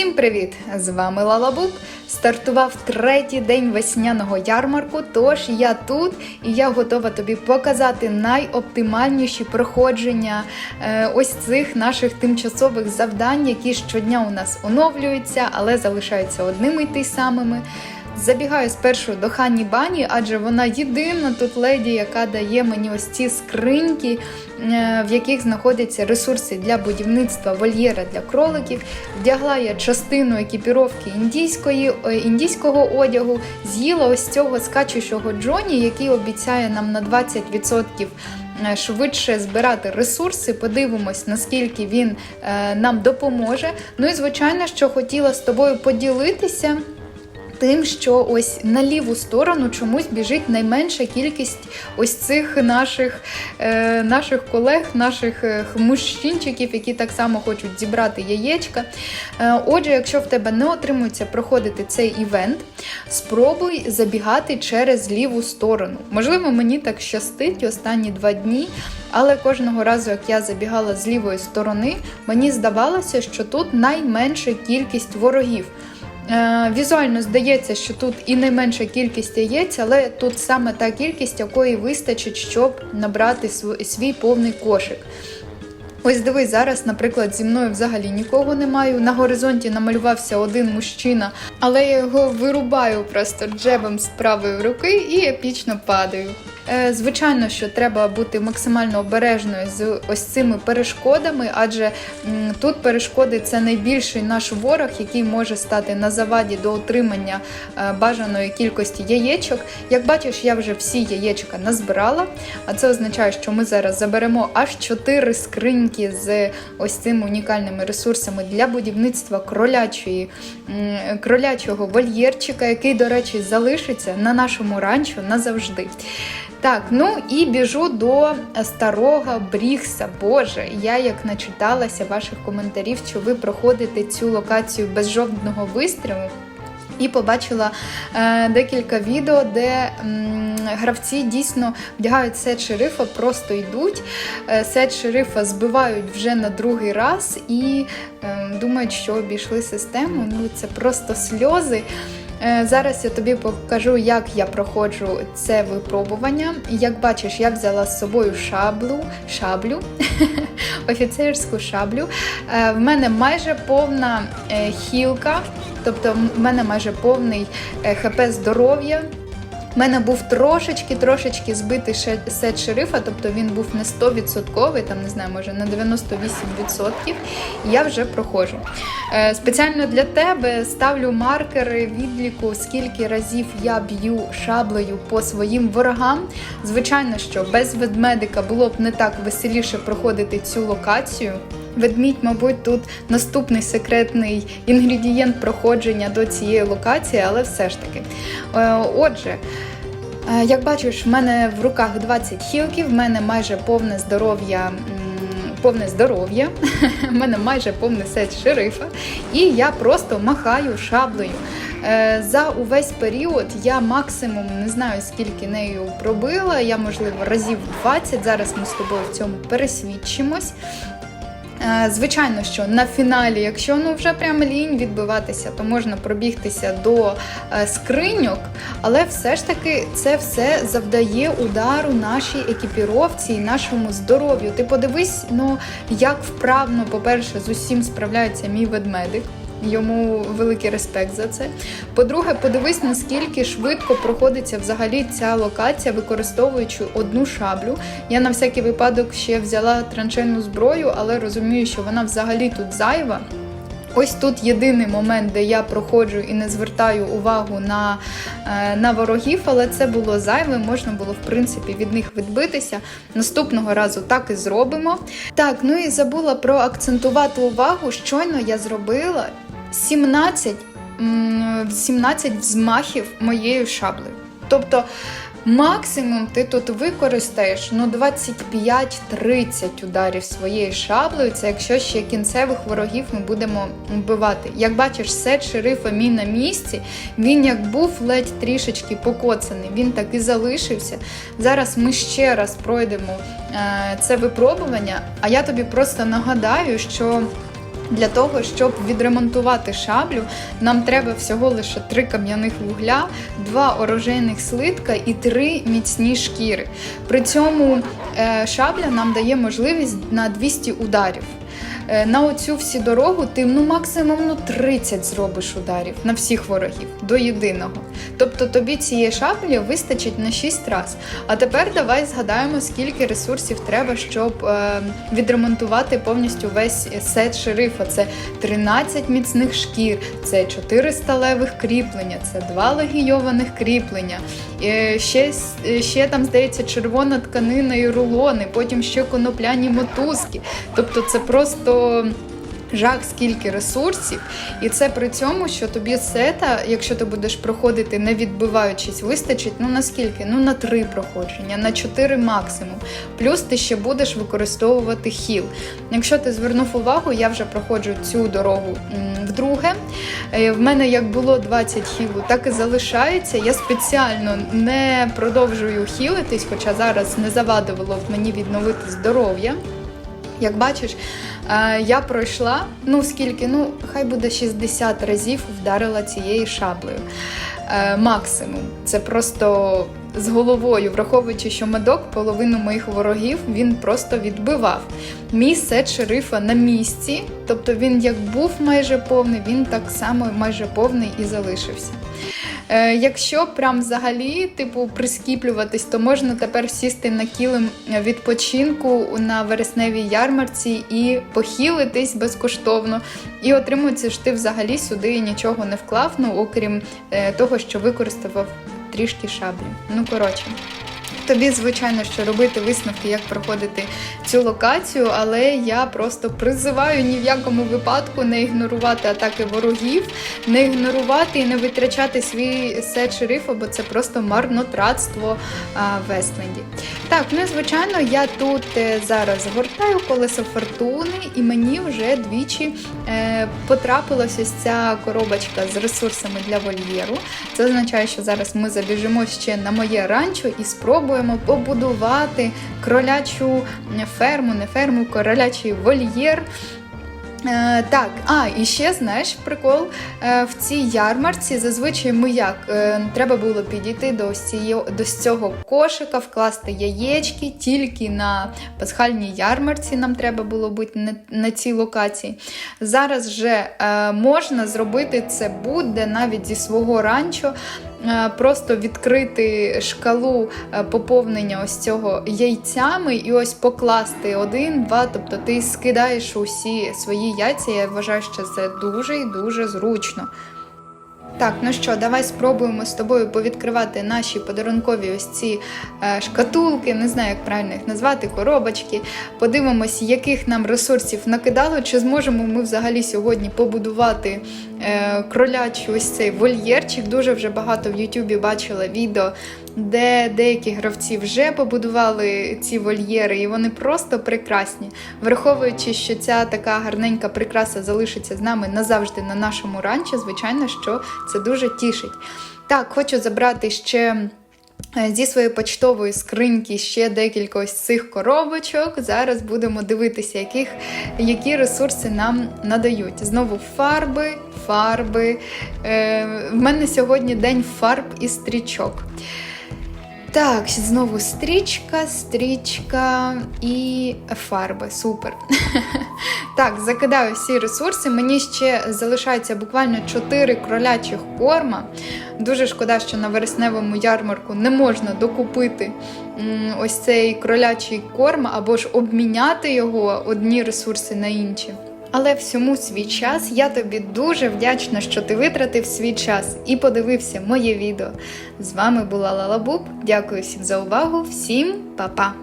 Всім привіт! З вами Лалабуб. Стартував третій день весняного ярмарку. Тож я тут і я готова тобі показати найоптимальніші проходження е, ось цих наших тимчасових завдань, які щодня у нас оновлюються, але залишаються одними й тими самими. Забігаю спершу до Хані Бані, адже вона єдина тут леді, яка дає мені ось ці скриньки, е, в яких знаходяться ресурси для будівництва вольєра для кроликів. Вдягла я частину екіпіровки індійської, е, індійського одягу, з'їла ось цього скачущого Джоні, який обіцяє нам на 20% е, швидше збирати ресурси. Подивимось, наскільки він нам допоможе. Ну і звичайно, що хотіла з тобою поділитися. Тим, що ось на ліву сторону чомусь біжить найменша кількість ось цих наших, е, наших колег, наших е, мужчинчиків, які так само хочуть зібрати яєчка. Е, отже, якщо в тебе не отримується проходити цей івент, спробуй забігати через ліву сторону. Можливо, мені так щастить останні два дні, але кожного разу, як я забігала з лівої сторони, мені здавалося, що тут найменша кількість ворогів. Е, Візуально здається, що тут і найменша кількість яєць, але тут саме та кількість, якої вистачить, щоб набрати свій повний кошик. Ось дивись, зараз, наприклад, зі мною взагалі нікого не маю. На горизонті намалювався один мужчина, але я його вирубаю просто джебом з правої руки і епічно падаю. Е, Звичайно, що треба бути максимально обережною з ось цими перешкодами, адже тут перешкоди це найбільший наш ворог, який може стати на заваді до отримання е, бажаної кількості яєчок. Як бачиш, я вже всі яєчка назбирала, а це означає, що ми зараз заберемо аж 4 скриньки з ось цими унікальними ресурсами для будівництва кролячої, кролячого вольєрчика, який, до речі, залишиться на нашому ранчо назавжди. Так, ну і біжу до старого Брігса. Боже, я як начиталася ваших коментарів, що ви проходите цю локацію без жодного вистрілу. І побачила е, декілька відео, де м, гравці дійсно вдягають сет шерифа, просто йдуть. Е, сет шерифа збивають вже на другий раз і е, думають, що обійшли систему. Ну це просто сльози. Е, Зараз я тобі покажу, як я проходжу це випробування. Як бачиш, я взяла з собою шаблу, шаблю офіцерську шаблю. Е, В мене майже повна е, хілка, тобто в мене майже повний ХП здоров'я. У мене був трошечки-трошечки збитий сет шерифа, тобто він був не 100%, там не знаю, може на 98%. І я вже проходжу. Е, Спеціально для тебе ставлю маркери відліку, скільки разів я б'ю шаблею по своїм ворогам. Звичайно, що без ведмедика було б не так веселіше проходити цю локацію. Ведмідь, мабуть, тут наступний секретний інгредієнт проходження до цієї локації, але все ж таки. Е, Отже, е, як бачиш, в мене в руках 20 хілків, в мене майже повне здоров'я. Повне здоров'я, в мене майже повний сет шерифа, і я просто махаю шаблею. Е, За увесь період я максимум не знаю скільки нею пробила. Я, можливо, разів 20. Зараз ми з тобою в цьому пересвідчимось. Е, Звичайно, що на фіналі, якщо ну вже прям лінь відбиватися, то можна пробігтися до е, скриньок, але все ж таки це все завдає удару нашій екіпіровці і нашому здоров'ю. Ти подивись, ну як вправно, по-перше, з усім справляється мій ведмедик. Йому великий респект за це. По-друге, подивись, наскільки швидко проходиться взагалі ця локація, використовуючи одну шаблю. Я на всякий випадок ще взяла траншейну зброю, але розумію, що вона взагалі тут зайва. Ось тут єдиний момент, де я проходжу і не звертаю увагу на, е, на ворогів, але це було зайве, можна було в принципі від них відбитися. Наступного разу так і зробимо. Так, ну і забула проакцентувати увагу. Щойно я зробила 17, м, 17 взмахів моєю шаблею. Тобто максимум ти тут використаєш ну, 25-30 ударів своєю шаблею. Це якщо ще кінцевих ворогів ми будемо вбивати. Як бачиш, сет шерифа мій на місці, він як був ледь трішечки покоцаний, він так і залишився. Зараз ми ще раз пройдемо е, це випробування, а я тобі просто нагадаю, що. Для того, щоб відремонтувати шаблю, нам треба всього лише три кам'яних вугля, два оружейних слитка і три міцні шкіри. При цьому е, шабля нам дає можливість на 200 ударів. Е, На оцю всю дорогу ти ну максимум ну 30 зробиш ударів на всіх ворогів до єдиного. Тобто тобі цієї шаблі вистачить на 6 раз. А тепер давай згадаємо, скільки ресурсів треба, щоб е, відремонтувати повністю весь сет шерифа. Це 13 міцних шкір, це 4 сталевих кріплення, це 2 легійованих кріплення. е, Ще, е, ще там, здається, червона тканина і рулони, потім ще конопляні мотузки. Тобто це просто жах, скільки ресурсів, і це при цьому, що тобі сета, якщо ти будеш проходити не відбиваючись, вистачить ну на скільки? Ну на три проходження, на чотири максимум. Плюс ти ще будеш використовувати хіл. Якщо ти звернув увагу, я вже проходжу цю дорогу вдруге. Е, В мене як було 20 хілу, так і залишається. Я спеціально не продовжую хілитись, хоча зараз не завадило в мені відновити здоров'я. Як бачиш, е, я пройшла, ну скільки, ну хай буде 60 разів вдарила цією шаблею. Е, Максимум. Це просто з головою, враховуючи, що медок половину моїх ворогів він просто відбивав. Мій сет шерифа на місці, тобто він як був майже повний, він так само майже повний і залишився. Е, якщо прям взагалі типу прискіплюватись, то можна тепер сісти на кілим відпочинку на вересневій ярмарці і похилитись безкоштовно. І отримується, що ти взагалі сюди нічого не вклав, ну окрім е, того, що використав трішки шаблі. Ну коротше. Тобі, звичайно, що робити висновки, як проходити цю локацію, але я просто призиваю ні в якому випадку не ігнорувати атаки ворогів, не ігнорувати і не витрачати свій сет шерифа, бо це просто марнотратство в Вестленді. Так, ну звичайно, я тут е, зараз гортаю колесо фортуни, і мені вже двічі е, потрапилась ось ця коробочка з ресурсами для вольєру. Це означає, що зараз ми забіжимо ще на моє ранчо і спробуємо побудувати кролячу ферму, не ферму, кролячий вольєр. Е, так, а і ще знаєш прикол е, в цій ярмарці. Зазвичай ми як е, треба було підійти до, цієї- до цього кошика, вкласти яєчки. Тільки на пасхальній ярмарці нам треба було бути на, на цій локації. Зараз вже е, можна зробити це будь-де навіть зі свого ранчо. Е, Просто відкрити шкалу е, поповнення ось цього яйцями і ось покласти один, два. Тобто ти скидаєш усі свої яйця. Я вважаю, що це дуже і дуже зручно. Так, ну що, давай спробуємо з тобою повідкривати наші подарункові ось ці е, шкатулки, не знаю, як правильно їх назвати, коробочки. Подивимось, яких нам ресурсів накидало, чи зможемо ми взагалі сьогодні побудувати е, кролячий ось цей вольєрчик. Дуже вже багато в Ютубі бачила відео, де деякі гравці вже побудували ці вольєри, і вони просто прекрасні. Враховуючи, що ця така гарненька прикраса залишиться з нами назавжди на нашому ранчі, звичайно, що це дуже тішить. Так, хочу забрати ще. е, Зі своєї почтової скриньки ще декілька ось цих коробочок. Зараз будемо дивитися, яких, які ресурси нам надають. Знову фарби, фарби. Е, в мене сьогодні день фарб і стрічок. Так, знову стрічка, стрічка і фарби. Супер. так, закидаю всі ресурси. Мені ще залишається буквально 4 кролячих корма. Дуже шкода, що на вересневому ярмарку не можна докупити ось цей кролячий корм або ж обміняти його одні ресурси на інші. Але всьому свій час я тобі дуже вдячна, що ти витратив свій час і подивився моє відео. З вами була Лалабуб. Дякую всім за увагу, всім па-па!